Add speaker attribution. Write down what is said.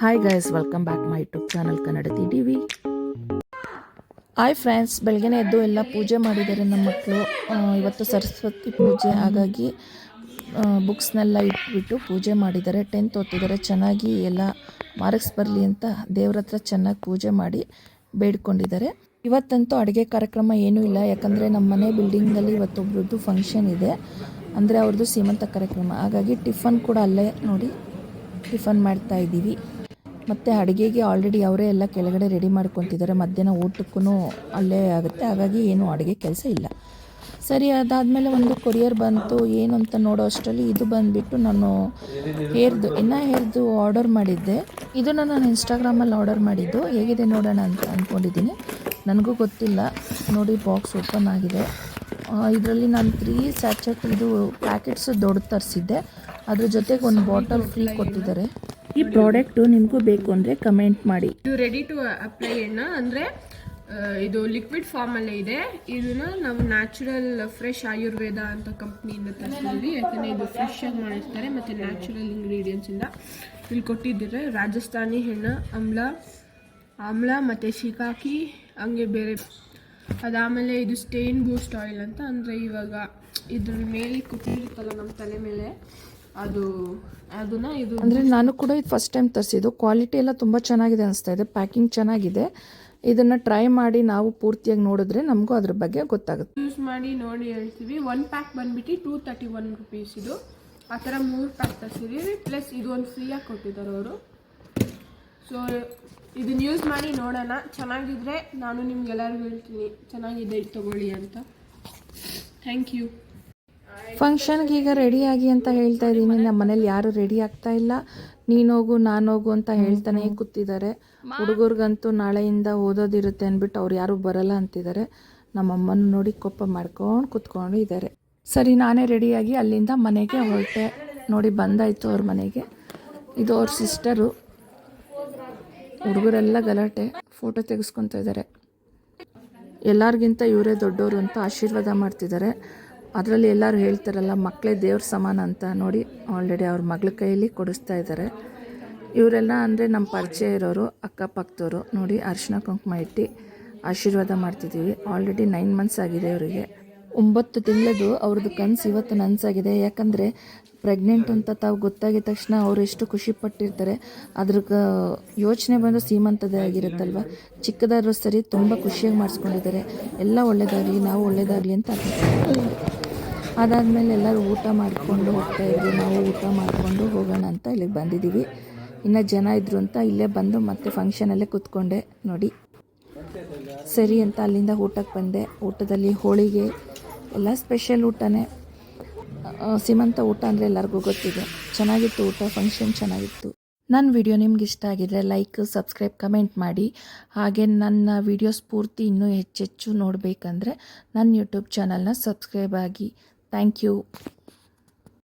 Speaker 1: Hi guys welcome back my YouTube channel Kannada T V hi friends ಬೆಳಗ್ಗೆನೇ ಎದ್ದು ಎಲ್ಲ ಪೂಜೆ ಮಾಡಿದ್ದಾರೆ ನಮ್ಮ ಮಕ್ಕಳು. ಇವತ್ತು ಸರಸ್ವತಿ ಪೂಜೆ. ಹಾಗಾಗಿ ಬುಕ್ಸ್ನೆಲ್ಲ ಇಟ್ಬಿಟ್ಟು ಪೂಜೆ ಮಾಡಿದ್ದಾರೆ. ಟೆಂತ್ ಓದ್ತಿದ್ದಾರೆ. ಚೆನ್ನಾಗಿ ಎಲ್ಲ ಮಾರ್ಕ್ಸ್ ಬರಲಿ ಅಂತ ದೇವ್ರ ಹತ್ರ ಚೆನ್ನಾಗಿ ಪೂಜೆ ಮಾಡಿ ಬೇಡ್ಕೊಂಡಿದ್ದಾರೆ. ಇವತ್ತಂತೂ ಅಡುಗೆ ಕಾರ್ಯಕ್ರಮ ಏನೂ ಇಲ್ಲ. ಯಾಕಂದರೆ ನಮ್ಮ ಮನೆ ಬಿಲ್ಡಿಂಗಲ್ಲಿ ಇವತ್ತೊಬ್ರದ್ದು ಫಂಕ್ಷನ್ ಇದೆ. ಅಂದರೆ ಅವ್ರದ್ದು ಸೀಮಂತ ಕಾರ್ಯಕ್ರಮ. ಹಾಗಾಗಿ ಟಿಫನ್ ಕೂಡ ಅಲ್ಲೇ ನೋಡಿ ಟಿಫನ್ ಮಾಡ್ತಾ ಇದ್ದೀವಿ. ಮತ್ತು ಅಡುಗೆಗೆ ಆಲ್ರೆಡಿ ಅವರೇ ಎಲ್ಲ ಕೆಳಗಡೆ ರೆಡಿ ಮಾಡ್ಕೊತಿದ್ದಾರೆ. ಮಧ್ಯಾಹ್ನ ಊಟಕ್ಕೂ ಅಲ್ಲೇ ಆಗುತ್ತೆ. ಹಾಗಾಗಿ ಏನು ಅಡುಗೆ ಕೆಲಸ ಇಲ್ಲ. ಸರಿ, ಅದಾದಮೇಲೆ ಒಂದು ಕೊರಿಯರ್ ಬಂತು. ಏನು ಅಂತ ನೋಡೋ ಅಷ್ಟರಲ್ಲಿ ಇದು ಬಂದುಬಿಟ್ಟು ನಾನು ಹೇರ್ದು, ಇನ್ನೂ ಹೇರ್ದು ಆರ್ಡರ್ ಮಾಡಿದ್ದೆ. ಇದನ್ನು ನಾನು ಇನ್ಸ್ಟಾಗ್ರಾಮಲ್ಲಿ ಆರ್ಡರ್ ಮಾಡಿದ್ದು. ಹೇಗಿದೆ ನೋಡೋಣ ಅಂತ ಅಂದ್ಕೊಂಡಿದ್ದೀನಿ ನನಗೂ ಗೊತ್ತಿಲ್ಲ. ನೋಡಿ ಬಾಕ್ಸ್ ಓಪನ್ ಆಗಿದೆ. ಇದರಲ್ಲಿ ನಾನು ತ್ರೀ ಸ್ಯಾಚೆಟ್ ಇದು ಪ್ಯಾಕೆಟ್ಸ್ ದೊಡ್ಡ ತರಿಸಿದ್ದೆ. ಅದ್ರ ಜೊತೆಗೆ ಒಂದು ಬಾಟಲ್ ಫ್ರೀ ಕೊಟ್ಟಿದ್ದಾರೆ. ಈ ಪ್ರಾಡಕ್ಟು ನಿಮಗೂ ಬೇಕು ಅಂದರೆ ಕಮೆಂಟ್ ಮಾಡಿ.
Speaker 2: ಇದು ರೆಡಿ ಟು ಅಪ್ಲೈ ಎಣ್ಣ ಅಂದರೆ ಇದು ಲಿಕ್ವಿಡ್ ಫಾರ್ಮಲ್ಲೇ ಇದೆ. ಇದನ್ನ ನಾವು ನ್ಯಾಚುರಲ್ ಫ್ರೆಶ್ ಆಯುರ್ವೇದ ಅಂತ ಕಂಪ್ನಿಯಿಂದ ತರಿಸಿದ್ವಿ. ಯಾಕಂದರೆ ಇದು ಫ್ರೆಶ್ ಆಗಿ ಮಾಡಿರ್ತಾರೆ ಮತ್ತು ನ್ಯಾಚುರಲ್ ಇಂಗ್ರೀಡಿಯೆಂಟ್ಸಿಂದ ಇಲ್ಲಿ ಕೊಟ್ಟಿದ್ದಾರೆ. ರಾಜಸ್ಥಾನಿ ಹೆಣ್ಣು ಆಮ್ಲ ಆಮ್ಲ ಮತ್ತು ಶಿಕಾಕಿ ಹಂಗೆ ಬೇರೆ. ಅದಾದಮೇಲೆ ಇದು ಸ್ಟೇನ್ ಬೂಸ್ಟ್ ಆಯಿಲ್ ಅಂತ ಅಂದರೆ ಇವಾಗ ಇದ್ರ ಮೇಲೆ ಕುತ್ತಿರುತ್ತಲ್ಲ ನಮ್ಮ ತಲೆ ಮೇಲೆ. ಅದು ಅದನ್ನ ಇದು
Speaker 1: ಅಂದರೆ ನಾನು ಕೂಡ ಇದು ಫಸ್ಟ್ ಟೈಮ್ ತರಿಸಿದ್ದು. ಕ್ವಾಲಿಟಿ ಎಲ್ಲ ತುಂಬ ಚೆನ್ನಾಗಿದೆ ಅನಿಸ್ತಾ ಇದೆ. ಪ್ಯಾಕಿಂಗ್ ಚೆನ್ನಾಗಿದೆ. ಇದನ್ನು ಟ್ರೈ ಮಾಡಿ ನಾವು ಪೂರ್ತಿಯಾಗಿ ನೋಡಿದ್ರೆ ನಮಗೂ ಅದ್ರ ಬಗ್ಗೆ ಗೊತ್ತಾಗುತ್ತೆ.
Speaker 2: ಯೂಸ್ ಮಾಡಿ ನೋಡಿ ಹೇಳ್ತೀವಿ. ಒನ್ ಪ್ಯಾಕ್ ಬಂದ್ಬಿಟ್ಟು ಟೂ ತರ್ಟಿ ಒನ್ ರುಪೀಸ್ ಇದು. ಆ ಥರ ಮೂರು ಪ್ಯಾಕ್ ತರಿಸಿದ್ದೀವಿ ಪ್ಲಸ್ ಇದು ಒಂದು ಫ್ರೀಯಾಗಿ ಕೊಟ್ಟಿದ್ದಾರೆ ಅವರು. ಸೊ ಇದನ್ನ ಯೂಸ್ ಮಾಡಿ ನೋಡೋಣ. ಚೆನ್ನಾಗಿದ್ರೆ ನಾನು ನಿಮ್ಗೆಲ್ಲರಿಗೂ ಹೇಳ್ತೀನಿ. ಚೆನ್ನಾಗಿದೆ ಇದು ತಗೊಳ್ಳಿ ಅಂತ. ಥ್ಯಾಂಕ್ ಯು
Speaker 1: ಫಂಕ್ಷನ್ಗೆ ಈಗ ರೆಡಿಯಾಗಿ ಅಂತ ಹೇಳ್ತಾ ಇದ್ದೀನಿ. ನಮ್ಮ ಮನೇಲಿ ಯಾರು ರೆಡಿ ಆಗ್ತಾ ಇಲ್ಲ. ನೀನು ಹೋಗು ನಾನು ಹೋಗು ಅಂತ ಹೇಳ್ತಾನೆ ಕೂತಿದ್ದಾರೆ. ಹುಡುಗರಿಗಂತೂ ನಾಳೆಯಿಂದ ಓದೋದಿರುತ್ತೆ ಅಂದ್ಬಿಟ್ಟು ಅವ್ರು ಯಾರು ಬರಲ್ಲ ಅಂತಿದ್ದಾರೆ. ನಮ್ಮಮ್ಮನ ನೋಡಿ ಕೊಪ್ಪ ಮಾಡ್ಕೊಂಡು ಕೂತ್ಕೊಂಡು ಇದ್ದಾರೆ. ಸರಿ ನಾನೇ ರೆಡಿಯಾಗಿ ಅಲ್ಲಿಂದ ಮನೆಗೆ ಹೊರಟೆ. ನೋಡಿ ಬಂದಾಯಿತು ಅವ್ರ ಮನೆಗೆ. ಇದು ಅವ್ರ ಸಿಸ್ಟರು ಹುಡುಗರೆಲ್ಲ ಗಲಾಟೆ. ಫೋಟೋ ತೆಗೆಸ್ಕೊತಾ ಇದ್ದಾರೆ. ಎಲ್ಲರಿಗಿಂತ ಇವರೇ ದೊಡ್ಡವರು ಅಂತ ಆಶೀರ್ವಾದ ಮಾಡ್ತಿದ್ದಾರೆ. ಅದರಲ್ಲಿ ಎಲ್ಲರೂ ಹೇಳ್ತಾರಲ್ಲ ಮಕ್ಕಳೇ ದೇವ್ರ ಸಮಾನ ಅಂತ ನೋಡಿ ಆಲ್ರೆಡಿ ಅವ್ರ ಮಗಳ ಕೈಯಲ್ಲಿ ಕೊಡಿಸ್ತಾ ಇದ್ದಾರೆ ಇವರೆಲ್ಲ ಅಂದರೆ ನಮ್ಮ ಪರಿಚಯ ಇರೋರು, ಅಕ್ಕಪಕ್ಕದವರು. ನೋಡಿ, ಅರಿಶಿನ ಕುಂಕುಮ ಇಟ್ಟು ಆಶೀರ್ವಾದ ಮಾಡ್ತಿದ್ದೀವಿ ಆಲ್ರೆಡಿ ನೈನ್ ಮಂತ್ಸ್ ಆಗಿದೆ ಅವರಿಗೆ ಒಂಬತ್ತು ತಿಂಗಳದು ಅವ್ರದ್ದು ಕನಸು ಇವತ್ತು ನನಸಾಗಿದೆ ಯಾಕಂದರೆ ಪ್ರೆಗ್ನೆಂಟ್ ಅಂತ ತಾವು ಗೊತ್ತಾಗಿದ ತಕ್ಷಣ ಅವರು ಎಷ್ಟು ಖುಷಿ ಪಟ್ಟಿರ್ತಾರೆ. ಅದ್ರ ಯೋಚನೆ ಬಂದು ಸೀಮಂತದೇ ಆಗಿರುತ್ತಲ್ವ? ಚಿಕ್ಕದಾದ್ರೂ ಸರಿ ತುಂಬ ಖುಷಿಯಾಗಿ ಮಾಡಿಸ್ಕೊಂಡಿದ್ದಾರೆ. ಎಲ್ಲ ಒಳ್ಳೆಯದಾಗಲಿ ನಾವು ಒಳ್ಳೆಯದಾಗಲಿ ಅಂತ ಅದಾದಮೇಲೆ ಎಲ್ಲರೂ ಊಟ ಮಾಡಿಕೊಂಡು ಹೋಗ್ತಾ ಇದ್ವಿ. ನಾವು ಊಟ ಮಾಡಿಕೊಂಡು ಹೋಗೋಣ ಅಂತ ಇಲ್ಲಿಗೆ ಬಂದಿದ್ದೀವಿ. ಇನ್ನು ಜನ ಇದ್ರು ಅಂತ ಇಲ್ಲೇ ಬಂದು ಮತ್ತೆ ಫಂಕ್ಷನಲ್ಲೇ ಕೂತ್ಕೊಂಡೆ. ನೋಡಿ. ಸರಿ ಅಂತ ಅಲ್ಲಿಂದ ಊಟಕ್ಕೆ ಬಂದೆ. ಊಟದಲ್ಲಿ ಹೋಳಿಗೆ, ಎಲ್ಲ ಸ್ಪೆಷಲ್ ಊಟನೇ. ಸಿಮಂತ ಸೀಮಂತ ಊಟ ಅಂದರೆ ಎಲ್ಲರಿಗೂ ಗೊತ್ತಿದೆ. ಚೆನ್ನಾಗಿತ್ತು ಊಟ ಫಂಕ್ಷನ್ ಚೆನ್ನಾಗಿತ್ತು. ನನ್ನ ವಿಡಿಯೋ ನಿಮ್ಗೆ ಇಷ್ಟ ಆಗಿದ್ರೆ ಲೈಕ್ ಸಬ್ಸ್ಕ್ರೈಬ್ ಕಮೆಂಟ್ ಮಾಡಿ. ಹಾಗೆ ನನ್ನ ವಿಡಿಯೋಸ್ ಪೂರ್ತಿ ಇನ್ನೂ ಹೆಚ್ಚೆಚ್ಚು ನೋಡಬೇಕಂದ್ರೆ ನನ್ನ ಯೂಟ್ಯೂಬ್ ಚಾನಲ್ನ ಸಬ್ಸ್ಕ್ರೈಬ್ ಆಗಿ. Thank you